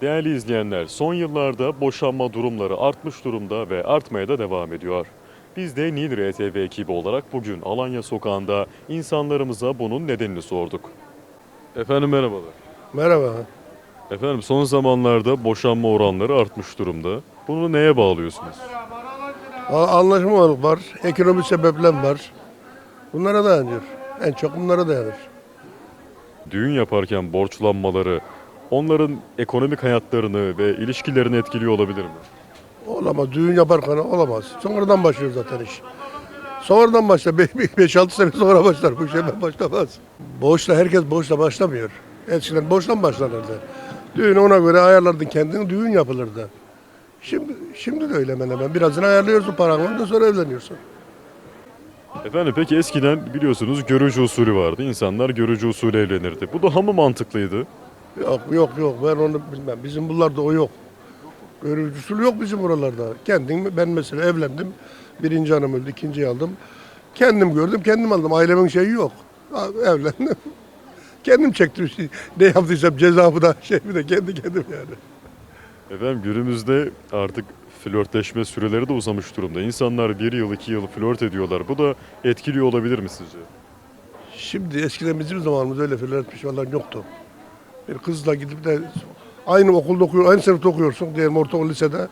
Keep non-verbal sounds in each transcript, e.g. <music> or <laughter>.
Değerli izleyenler, son yıllarda boşanma durumları artmış durumda ve artmaya da devam ediyor. Biz de Nil RTV ekibi olarak bugün Alanya Sokağı'nda insanlarımıza bunun nedenini sorduk. Efendim merhabalar. Merhaba. Efendim son zamanlarda boşanma oranları artmış durumda. Bunu neye bağlıyorsunuz? A- Anlaşmazlık var, ekonomik sebepler var. Bunlara dayanıyor. En çok bunlara dayanır. Düğün yaparken borçlanmaları onların ekonomik hayatlarını ve ilişkilerini etkiliyor olabilir mi? Olamaz. Düğün yaparken olamaz. Sonradan başlıyor zaten iş. Sonradan başlar. 5-6 sene sonra başlar. Bu iş hemen başlamaz. Boşla herkes boşla başlamıyor. Eskiden boştan başlanırdı. Düğün ona göre ayarlardın kendini, düğün yapılırdı. Şimdi şimdi de öyle hemen hemen. Birazını ayarlıyorsun paranı da sonra evleniyorsun. Efendim peki eskiden biliyorsunuz görücü usulü vardı. İnsanlar görücü usulü evlenirdi. Bu daha mı mantıklıydı? Yok yok yok ben onu bilmem. Bizim buralarda o yok. Görücüsü yok bizim buralarda. Kendim ben mesela evlendim. Birinci hanım öldü, ikinciyi aldım. Kendim gördüm, kendim aldım. Ailemin şeyi yok. Evlendim. <laughs> Kendim çektim. Ne yaptıysam cezamı da şeyimi de kendi kendim yani. Efendim günümüzde artık flörtleşme süreleri de uzamış durumda. İnsanlar bir yıl iki yıl flört ediyorlar. Bu da etkiliyor olabilir mi sizce? Şimdi eskiden bizim zamanımızda öyle flörtmiş falan yoktu. Bir kızla gidip de aynı okulda okuyor, aynı sınıfta okuyorsun diyelim ortaokul lisede.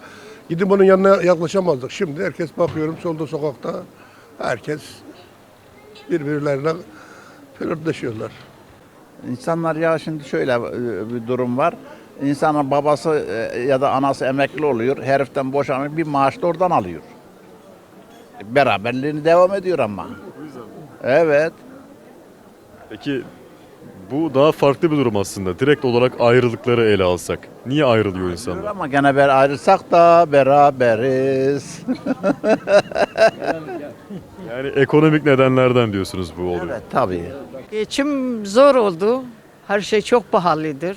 Gidip onun yanına yaklaşamazdık. Şimdi herkes bakıyorum solda sokakta herkes birbirlerine flörtleşiyorlar. İnsanlar ya şimdi şöyle e, bir durum var. İnsanın babası e, ya da anası emekli oluyor. Heriften boşanıyor bir maaş da oradan alıyor. Beraberliğini devam ediyor ama. Evet. Peki bu daha farklı bir durum aslında. Direkt olarak ayrılıkları ele alsak. Niye ayrılıyor insanlar? Ama gene ber ayrılsak da beraberiz. <laughs> Yani ekonomik nedenlerden diyorsunuz bu oluyor. evet tabii. Geçim zor oldu. Her şey çok pahalıdır.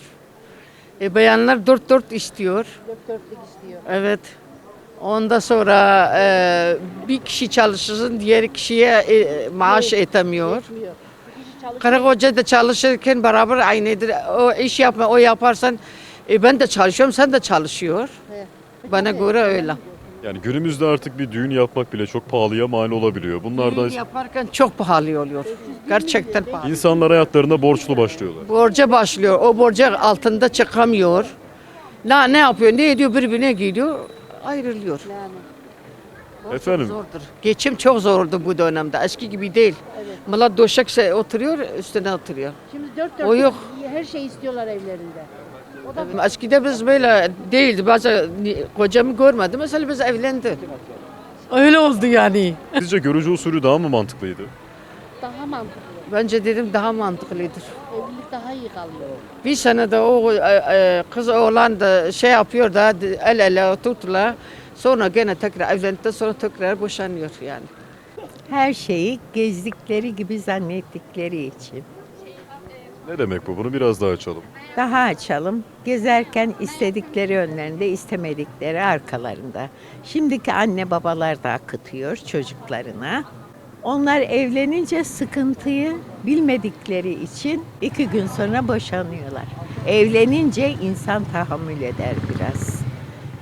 E, bayanlar dört dört istiyor. Dört dörtlük istiyor. Evet. Ondan sonra e, bir kişi çalışırsın, diğer kişiye e, maaş etemiyor. Yetmiyor. Bir kişi çalışıyor. Karı koca da çalışırken beraber aynıdır. O iş yapma, o yaparsan e, ben de çalışıyorum, sen de çalışıyor. He. Bana göre öyle. Yani günümüzde artık bir düğün yapmak bile çok pahalıya mal olabiliyor. Bunlar da Düğün yaparken çok pahalı oluyor. Gerçekten pahalı. insanlar hayatlarında borçlu başlıyorlar. Borca başlıyor. O borca altında çıkamıyor. La ne yapıyor? Ne ediyor? Birbirine gidiyor. Ayrılıyor. Efendim? zordur. Geçim çok zordu bu dönemde. Eski gibi değil. Millet döşekse oturuyor, üstüne oturuyor. Şimdi dört O dörtlük yok. her şey istiyorlar evlerinde. O da Eskide biz böyle değildi. Bazı kocamı görmedi. Mesela biz evlendi. Öyle oldu yani. Sizce görücü usulü daha mı mantıklıydı? daha mantıklı. Bence dedim daha mantıklıdır. Evlilik daha iyi kalıyor. Bir sene de o e, e, kız oğlan da şey yapıyor da el ele tuttular. Sonra gene tekrar evlendikten sonra tekrar boşanıyor yani. her şeyi gezdikleri gibi zannettikleri için. Ne demek bu? Bunu biraz daha açalım. Daha açalım. Gezerken istedikleri önlerinde, istemedikleri arkalarında. Şimdiki anne babalar da akıtıyor çocuklarına. Onlar evlenince sıkıntıyı bilmedikleri için iki gün sonra boşanıyorlar. Evlenince insan tahammül eder biraz.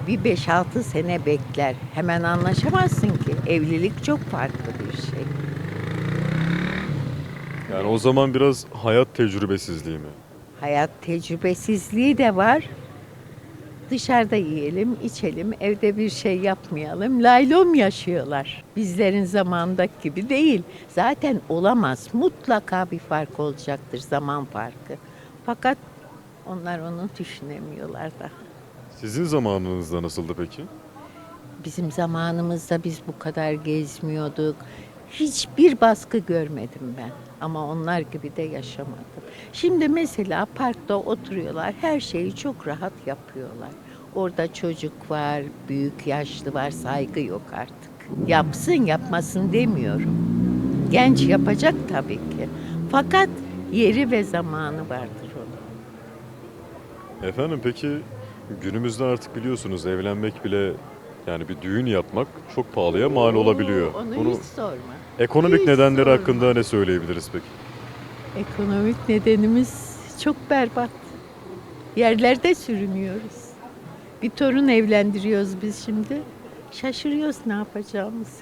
Bir 5-6 sene bekler. Hemen anlaşamazsın ki. Evlilik çok farklı bir şey. Yani o zaman biraz hayat tecrübesizliği mi? Hayat tecrübesizliği de var. Dışarıda yiyelim, içelim, evde bir şey yapmayalım. Laylom yaşıyorlar. Bizlerin zamandaki gibi değil. Zaten olamaz. Mutlaka bir fark olacaktır, zaman farkı. Fakat onlar onu düşünemiyorlar da. Sizin zamanınızda nasıldı peki? Bizim zamanımızda biz bu kadar gezmiyorduk. Hiçbir baskı görmedim ben. Ama onlar gibi de yaşamadım. Şimdi mesela parkta oturuyorlar. Her şeyi çok rahat yapıyorlar. Orada çocuk var, büyük yaşlı var, saygı yok artık. Yapsın yapmasın demiyorum. Genç yapacak tabii ki. Fakat yeri ve zamanı vardır onun. Efendim peki günümüzde artık biliyorsunuz evlenmek bile yani bir düğün yapmak çok pahalıya mal olabiliyor. Onu Bunu hiç sorma. ekonomik hiç nedenleri sorma. hakkında ne söyleyebiliriz peki? Ekonomik nedenimiz çok berbat. Yerlerde sürünüyoruz. Bir torun evlendiriyoruz biz şimdi. Şaşırıyoruz ne yapacağımız.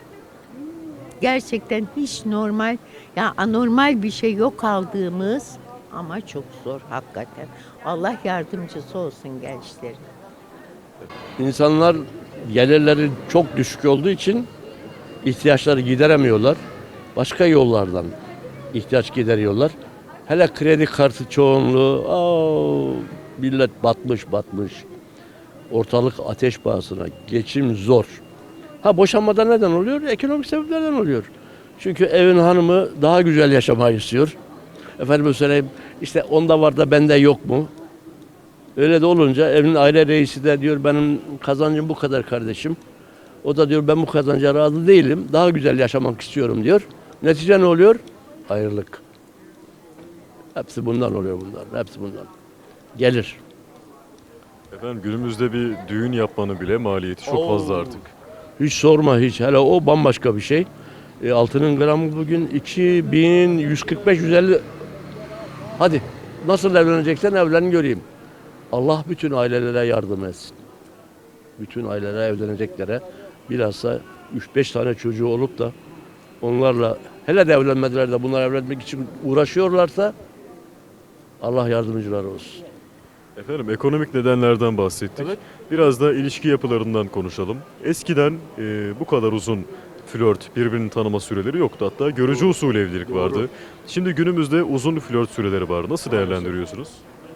Gerçekten hiç normal, ya anormal bir şey yok aldığımız ama çok zor hakikaten. Allah yardımcısı olsun gençlerin. İnsanlar gelirleri çok düşük olduğu için ihtiyaçları gideremiyorlar. Başka yollardan ihtiyaç gideriyorlar. Hele kredi kartı çoğunluğu, aa, millet batmış batmış. Ortalık ateş pahasına, geçim zor. Ha boşanmada neden oluyor? Ekonomik sebeplerden oluyor. Çünkü evin hanımı daha güzel yaşamayı istiyor. Efendim söyleyeyim işte onda var da bende yok mu? Öyle de olunca evin aile reisi de diyor benim kazancım bu kadar kardeşim. O da diyor ben bu kazanca razı değilim. Daha güzel yaşamak istiyorum diyor. Netice ne oluyor? Ayrılık. Hepsi bundan oluyor bunlar. Hepsi bundan. Gelir. Efendim günümüzde bir düğün yapmanın bile maliyeti çok fazla artık. Hiç sorma hiç. Hele o bambaşka bir şey. E, altının gramı bugün 2145-150. Hadi nasıl evleneceksen evlen göreyim. Allah bütün ailelere yardım etsin. Bütün ailelere evleneceklere bilhassa 3-5 tane çocuğu olup da onlarla hele de evlenmediler de bunlar evlenmek için uğraşıyorlarsa Allah yardımcıları olsun. Efendim ekonomik nedenlerden bahsettik. Evet. Biraz da ilişki yapılarından konuşalım. Eskiden e, bu kadar uzun flört, birbirini tanıma süreleri yoktu. Hatta görücü usulü evlilik vardı. Şimdi günümüzde uzun flört süreleri var. Nasıl değerlendiriyorsunuz?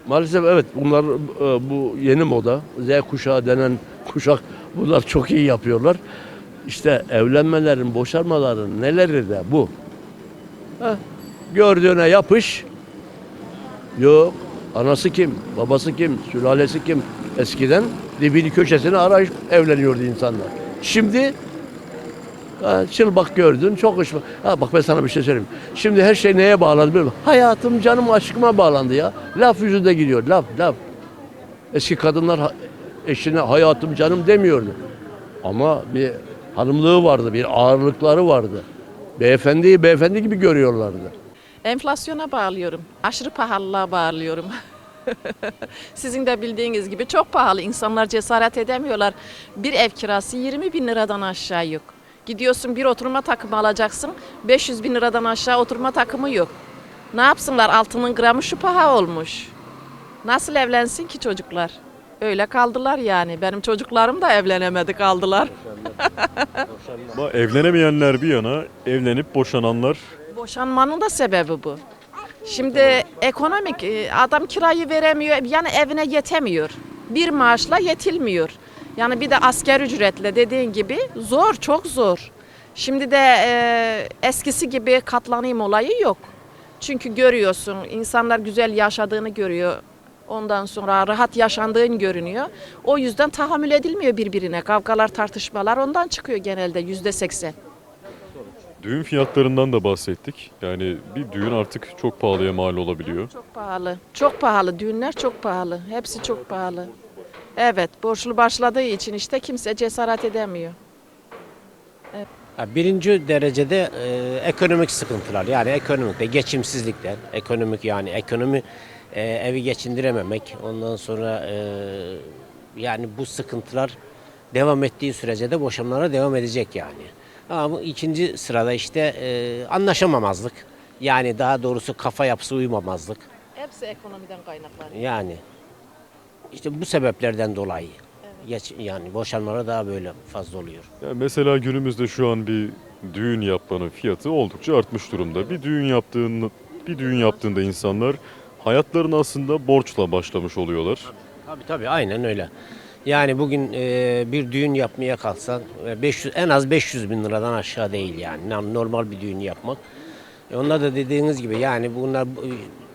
Maalesef evet bunlar e, bu yeni moda Z kuşağı denen kuşak bunlar çok iyi yapıyorlar. İşte evlenmelerin, boşanmaların neleri de bu. Heh, gördüğüne yapış. Yok. Anası kim? Babası kim? Sülalesi kim? Eskiden dibini köşesini arayıp evleniyordu insanlar. Şimdi çılbak gördün çok hoş. Ha bak ben sana bir şey söyleyeyim. Şimdi her şey neye bağlandı biliyor musun? Hayatım canım aşkıma bağlandı ya. Laf yüzünde gidiyor laf laf. Eski kadınlar eşine hayatım canım demiyordu. Ama bir hanımlığı vardı, bir ağırlıkları vardı. Beyefendiyi beyefendi gibi görüyorlardı. Enflasyona bağlıyorum. Aşırı pahalılığa bağlıyorum. <laughs> Sizin de bildiğiniz gibi çok pahalı. İnsanlar cesaret edemiyorlar. Bir ev kirası 20 bin liradan aşağı yok. Gidiyorsun bir oturma takımı alacaksın. 500 bin liradan aşağı oturma takımı yok. Ne yapsınlar? Altının gramı şu paha olmuş. Nasıl evlensin ki çocuklar? Öyle kaldılar yani. Benim çocuklarım da evlenemedi kaldılar. <laughs> Ama evlenemeyenler bir yana, evlenip boşananlar Boşanmanın da sebebi bu. Şimdi ekonomik e, adam kirayı veremiyor yani evine yetemiyor. Bir maaşla yetilmiyor. Yani bir de asker ücretle dediğin gibi zor çok zor. Şimdi de e, eskisi gibi katlanayım olayı yok. Çünkü görüyorsun insanlar güzel yaşadığını görüyor. Ondan sonra rahat yaşandığını görünüyor. O yüzden tahammül edilmiyor birbirine. Kavgalar, tartışmalar ondan çıkıyor genelde yüzde seksen. düğün fiyatlarından da bahsettik. Yani bir düğün artık çok pahalıya mal olabiliyor. Çok pahalı. Çok pahalı. Düğünler çok pahalı. Hepsi çok pahalı. Evet, borçlu başladığı için işte kimse cesaret edemiyor. Ha, Birinci derecede e, ekonomik sıkıntılar yani ekonomikte geçimsizlikler, ekonomik yani ekonomi e, evi geçindirememek, ondan sonra e, yani bu sıkıntılar devam ettiği sürece de boşanmalara devam edecek yani. Ama ikinci sırada işte e, anlaşamamazlık yani daha doğrusu kafa yapısı uymamazlık Hepsi ekonomiden kaynaklanıyor. yani işte bu sebeplerden dolayı geç, yani boşanmalar daha böyle fazla oluyor. Yani mesela günümüzde şu an bir düğün yapmanın fiyatı oldukça artmış durumda. Bir düğün yaptığında bir düğün yaptığında insanlar hayatlarını aslında borçla başlamış oluyorlar. Tabii tabii aynen öyle. Yani bugün e, bir düğün yapmaya kalksan e, 500 en az 500 bin liradan aşağı değil yani normal bir düğün yapmak. E, onlar da dediğiniz gibi yani bunlar e,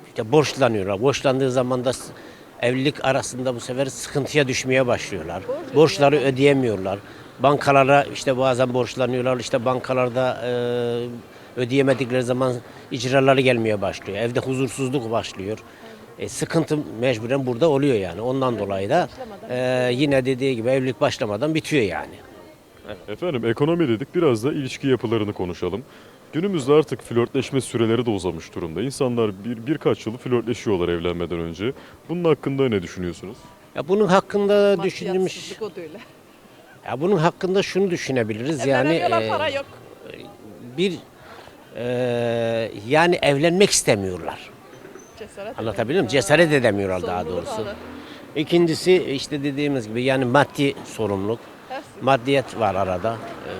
işte borçlanıyorlar. Borçlandığı zaman da evlilik arasında bu sefer sıkıntıya düşmeye başlıyorlar. Borçları ödeyemiyorlar. Bankalara işte bazen borçlanıyorlar. işte bankalarda e, ödeyemedikleri zaman icraları gelmeye başlıyor. Evde huzursuzluk başlıyor. E, sıkıntı mecburen burada oluyor yani. Ondan dolayı da e, yine dediği gibi evlilik başlamadan bitiyor yani. Efendim ekonomi dedik biraz da ilişki yapılarını konuşalım. Günümüzde artık flörtleşme süreleri de uzamış durumda. İnsanlar bir birkaç yıl flörtleşiyorlar evlenmeden önce. Bunun hakkında ne düşünüyorsunuz? Ya bunun hakkında düşünülmüş. Maddiyatsızlık o da öyle. Ya bunun hakkında şunu düşünebiliriz yani Evlenemiyorlar, e, para yok. bir e, yani evlenmek istemiyorlar. Cesaret Anlatabiliyor muyum? Cesaret edemiyorlar daha doğrusu. alır. İkincisi işte dediğimiz gibi yani maddi sorumluluk, maddiyet var arada. E,